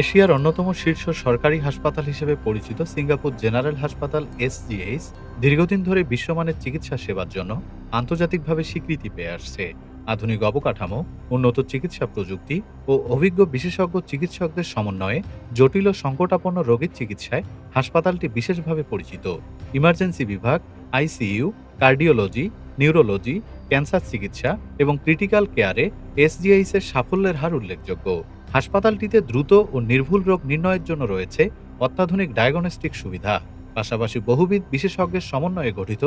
এশিয়ার অন্যতম শীর্ষ সরকারি হাসপাতাল হিসেবে পরিচিত সিঙ্গাপুর জেনারেল হাসপাতাল এসজিএইচ দীর্ঘদিন ধরে বিশ্বমানের চিকিৎসা সেবার জন্য আন্তর্জাতিকভাবে স্বীকৃতি পেয়ে আসছে। আধুনিক অবকাঠামো, উন্নত চিকিৎসা প্রযুক্তি ও অভিজ্ঞ বিশেষজ্ঞ চিকিৎসকদের সমন্বয়ে জটিল ও সংকটাপন্ন রোগীর চিকিৎসায় হাসপাতালটি বিশেষভাবে পরিচিত। ইমার্জেন্সি বিভাগ, আইসিইউ, কার্ডিওলজি, নিউরোলজি, ক্যান্সার চিকিৎসা এবং ক্রিটিক্যাল কেয়ারে এসজিএইচ এর সাফল্যের হার উল্লেখযোগ্য। হাসপাতালটিতে দ্রুত ও নির্ভুল রোগ নির্ণয়ের জন্য রয়েছে অত্যাধুনিক ডায়াগনস্টিক সুবিধা। পাশাপাশি বহুবিধ বিশেষজ্ঞের সমন্বয়ে গঠিত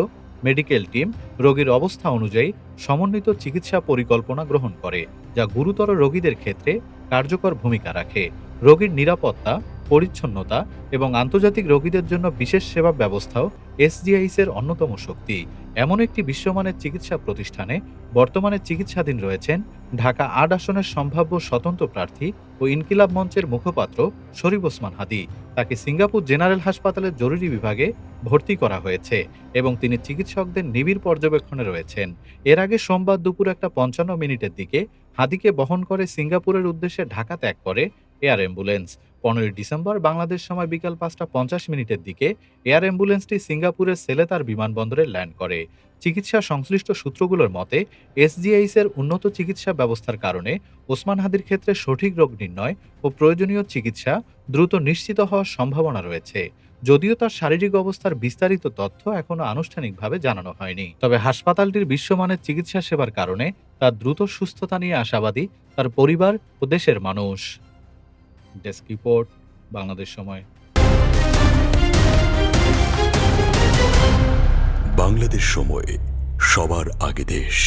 মেডিকেল টিম রোগীর অবস্থা অনুযায়ী সমন্বিত চিকিৎসা পরিকল্পনা গ্রহণ করে, যা গুরুতর রোগীদের ক্ষেত্রে কার্যকর ভূমিকা রাখে। রোগীর নিরাপত্তা, পরিচ্ছন্নতা এবং আন্তর্জাতিক রোগীদের জন্য বিশেষ সেবা ব্যবস্থাও এসজিআইস এর অন্যতম শক্তি। এমন একটি বিশ্বমানের চিকিৎসা প্রতিষ্ঠানে বর্তমানে চিকিৎসাধীন রয়েছেন ঢাকা আট আসনের সম্ভাব্য স্বতন্ত্র প্রার্থী ও ইনকিলাব মঞ্চের মুখপাত্র শরীফ ওসমান হাদি। তাকে সিঙ্গাপুর জেনারেল হাসপাতালের জরুরি বিভাগে ভর্তি করা হয়েছে এবং তিনি চিকিৎসকদের নিবিড় পর্যবেক্ষণে রয়েছেন। এর আগে সোমবার দুপুর একটা পঞ্চান্ন মিনিটের দিকে হাদিকে বহন করে সিঙ্গাপুরের উদ্দেশ্যে ঢাকা ত্যাগ করে এয়ার অ্যাম্বুলেন্স। পনেরোই ডিসেম্বর বাংলাদেশ সময় বিকাল পাঁচটা পঞ্চাশ মিনিটের দিকে এয়ার অ্যাম্বুলেন্সটি সিঙ্গাপুরের সেলেতার বিমানবন্দরে ল্যান্ড করে। চিকিৎসা সংশ্লিষ্ট সূত্রগুলোর মতে এসজিআইস এর উন্নত চিকিৎসা ব্যবস্থার কারণে ওসমান হাদির ক্ষেত্রে সঠিক রোগ নির্ণয় ও প্রয়োজনীয় চিকিৎসা দ্রুত নিশ্চিত হওয়ার সম্ভাবনা রয়েছে। যদিও তার শারীরিক অবস্থার বিস্তারিত তথ্য এখনও আনুষ্ঠানিকভাবে জানানো হয়নি। তবে হাসপাতালটির বিশ্বমানের চিকিৎসা সেবার কারণে তার দ্রুত সুস্থতা নিয়ে আশাবাদী তার পরিবার ও দেশের মানুষ। ডেস্ক রিপোর্ট বাংলাদেশ সময়। বাংলাদেশ সময় সবার আগে দেশ।